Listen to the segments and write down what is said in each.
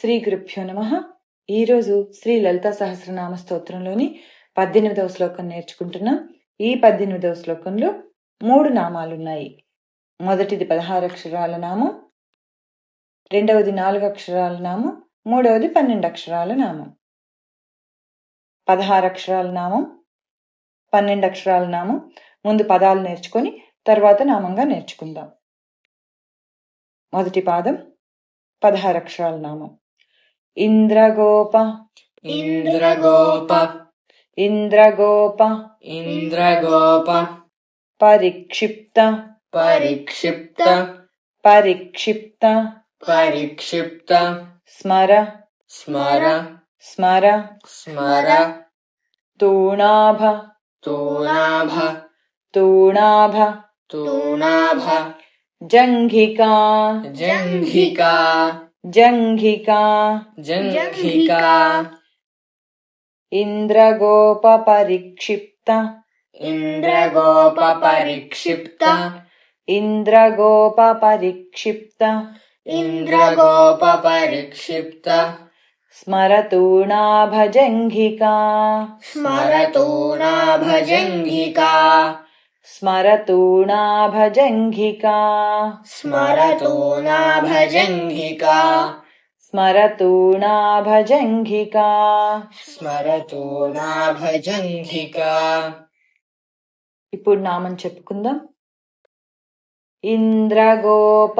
శ్రీ గురుభ్యో నమ. ఈరోజు శ్రీ లలిత సహస్రనామ స్తోత్రంలోని పద్దెనిమిదవ శ్లోకం నేర్చుకుంటున్నాం. ఈ పద్దెనిమిదవ శ్లోకంలో మూడు నామాలున్నాయి. మొదటిది పదహారు అక్షరాల నామం రెండవది నాలుగు అక్షరాల నామం మూడవది పన్నెండు అక్షరాల నామం. పదహారు అక్షరాల నామం పన్నెండు అక్షరాల నామం. ముందు పదాలు నేర్చుకొని తర్వాత నామంగా నేర్చుకుందాం. మొదటి పాదం పదహారు అక్షరాల నామం. ఇంద్రగోప ఇంద్రగోప ఇంద్రగోప ఇంద్రగోప పరిక్షిప్త పరిక్షిప్త పరిక్షిప్త పరిక్షిప్త స్మర స్మర స్మర స్మర తూణాభ తూనాభ తూణాభ తూనాభ జంఘికా జంఘికా జంఘికా జంఘికా ఇంద్రగోప పరిక్షిప్త ఇంద్రగోప పరిక్షిప్త ఇంద్రగోప పరిక్షిప్త ఇంద్రగోప పరిక్షిప్త స్మరతూణాభ జంఘికా స్మరతూనాభ జంఘికా స్మరతూణాభ జంఘికా స్మరతూనాభ జంఘికా స్మరతూణాభ జంఘికా స్మరతూనాభ జంఘికా ఇప్పుడు నామం చెప్పుకుందాం ఇంద్రగోప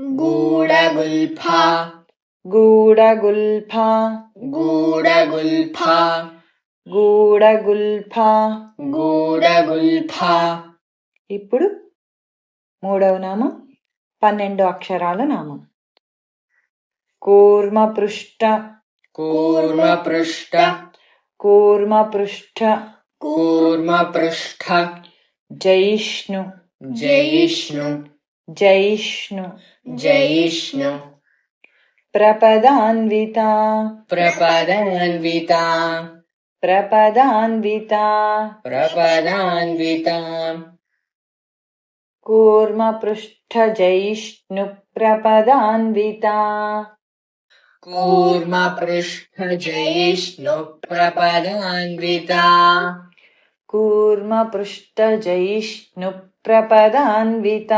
గూఢగుల్ఫా గూడగుల్ఫ. గూఢగుల్ఫా గూడగుల్ఫ. గూఢగుల్ఫా ఇప్పుడు మూడవ నామం పన్నెండు అక్షరాల నామం. కూర్మపృష్ఠ కూర్మపృష్ఠ కూర్మపృష్ఠ కూర్మపృష్ఠ జైష్ణు. జయిష్ణు జైష్ణు. జయిష్ణు ప్రపదాన్విత ప్రపదాన్విత ప్రపదాన్విత ప్రపదాన్విత కూర్మపృష్ఠ జైష్ణు ప్రపదాన్విత కూర్మపృష్ఠ జయిష్ణు ప్రపదాన్విత కూర్మపృష్ఠ జైష్ణు ప్రపదాన్విత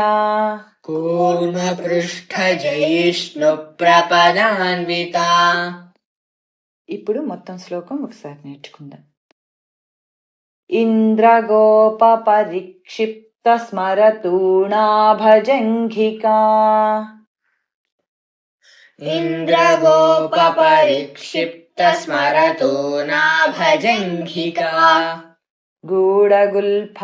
కూర్మపృష్ఠ జయిష్ణు ప్రపదాన్విత ఇప్పుడు మొత్తం శ్లోకం ఒకసారి నేర్చుకుందాం. ఇంద్రగోప పరిక్షిప్త స్మరతూణాభజంఘికా ఇంద్రగోప పరిక్షిప్త స్మరతూనాభజంఘికా గూఢగుల్ఫ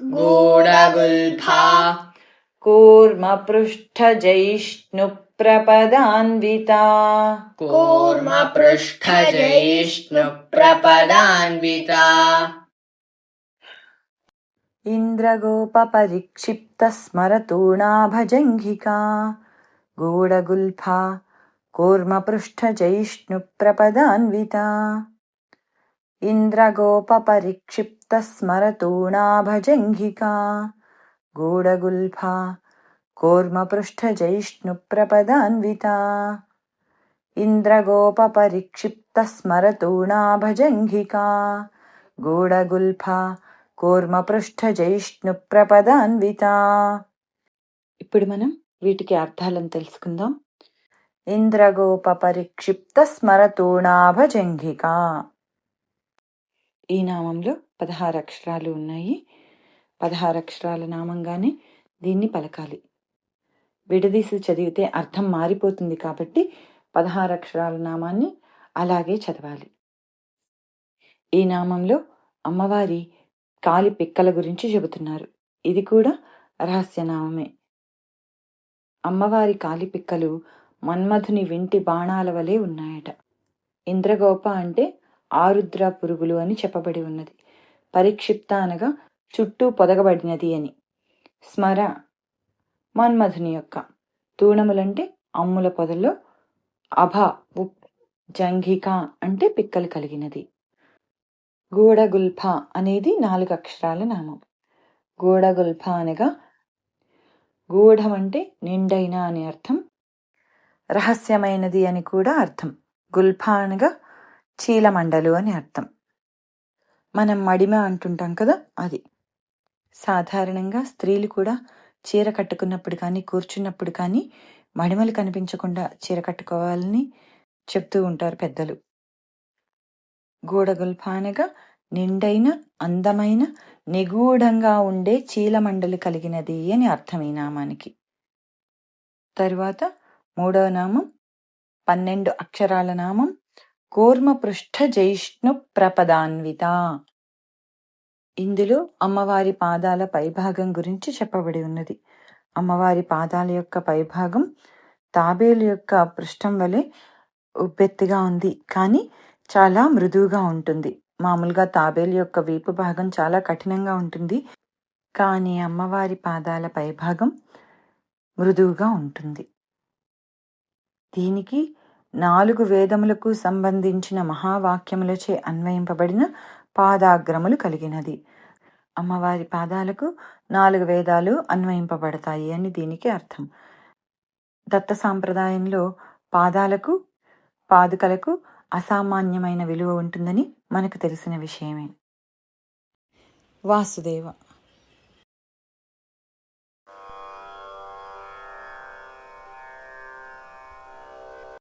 गूढगुल्फा। कूर्मपृष्ठजैष्णुप्रपदान्विता कूर्मपृष्ठजैष्णुप्रपदान्विता इन्द्रगोपपरिक्षिप्तस्मरतूणाभजङ्घिका गूढगुल्फा कूर्मपृष्ठजैष्णुप्रपदान्विता इन्द्रगोपपरिक्षिप्त ప్రపదాన్విత ఇంద్రగోప పరిక్షిప్త స్మరతూణాభజంఘికా గూఢగుల్ఫ కూర్మపృష్ఠ జైష్ణు ప్రపదాన్విత ఇంద్రగోప పరిక్షిప్త స్మరతూణాభజంఘికా గూఢగుల్ఫ కూర్మపృష్ఠ జైష్ణు ప్రపదాన్విత ఇంద్రగోప పరిక్షిప్త స్మరతూణాభజంఘికా గూఢగుల్ఫ కూర్మపృష్ఠ జైష్ణు ప్రపదాన్విత ఇప్పుడు మనం వీటికి అర్థాలను తెలుసుకుందాం. ఇంద్రగోప పరిక్షిప్త స్మరతూణాభజంఘిక ఈ నామంలో పదహారు అక్షరాలు ఉన్నాయి. పదహారు అక్షరాల నామంగానే దీన్ని పలకాలి. విడదీసి చదివితే అర్థం మారిపోతుంది కాబట్టి పదహారు అక్షరాల నామాన్ని అలాగే చదవాలి. ఈ నామంలో అమ్మవారి కాలి పిక్కల గురించి చెబుతున్నారు. ఇది కూడా రహస్యనామమే అమ్మవారి కాలి పిక్కలు మన్మధుని వింటి బాణాల వలె ఉన్నాయట. ఇంద్రగోప అంటే ఆరుద్ర పురుగులు అని చెప్పబడి ఉన్నది. పరిక్షిప్త అనగా చుట్టూ పొదగబడినది అని. స్మర మన్మధుని యొక్క తూణములంటే అమ్ముల పొదల్లో అభ ఉప్ జంఘిక అంటే పిక్కలు కలిగినది. గూడగుల్ఫ అనేది నాలుగు అక్షరాల నామం. గూడగుల్ఫ అనగా గూఢం అంటే నిండైన అని అర్థం రహస్యమైనది అని కూడా అర్థం. గుల్ఫ అనగా చీలమండలు అని అర్థం. మనం మడిమ అంటుంటాం కదా అది. సాధారణంగా స్త్రీలు కూడా చీర కట్టుకున్నప్పుడు కానీ కూర్చున్నప్పుడు కానీ మడిమలు కనిపించకుండా చీర కట్టుకోవాలని చెప్తూ ఉంటారు పెద్దలు. గూడగుల్ఫానగా నిండైన అందమైన నిగూఢంగా ఉండే చీలమండలి కలిగినది అని అర్థం ఈ నామానికి. తరువాత మూడవ నామం పన్నెండు అక్షరాల నామం కూర్మపృష్ఠజైష్ణు పృష్ఠ జైష్ణు ప్రపదాన్విత. ఇందులో అమ్మవారి పాదాల పైభాగం గురించి చెప్పబడి ఉన్నది. అమ్మవారి పాదాల యొక్క పైభాగం తాబేలు యొక్క పృష్ఠం వలె ఉబ్బెత్తిగా ఉంది. కానీ చాలా మృదువుగా ఉంటుంది. మామూలుగా తాబేలు యొక్క వీపు భాగం చాలా కఠినంగా ఉంటుంది. కానీ అమ్మవారి పాదాల పైభాగం మృదువుగా ఉంటుంది. దీనికి నాలుగు వేదములకు సంబంధించిన మహావాక్యములచే అన్వయింపబడిన పాదాగ్రములు కలిగినది. అమ్మవారి పాదాలకు నాలుగు వేదాలు అన్వయింపబడతాయి అని దీనికి అర్థం. దత్త సాంప్రదాయంలో పాదాలకు పాదుకలకు అసామాన్యమైన విలువ ఉంటుందని మనకు తెలిసిన విషయమే. వాసుదేవ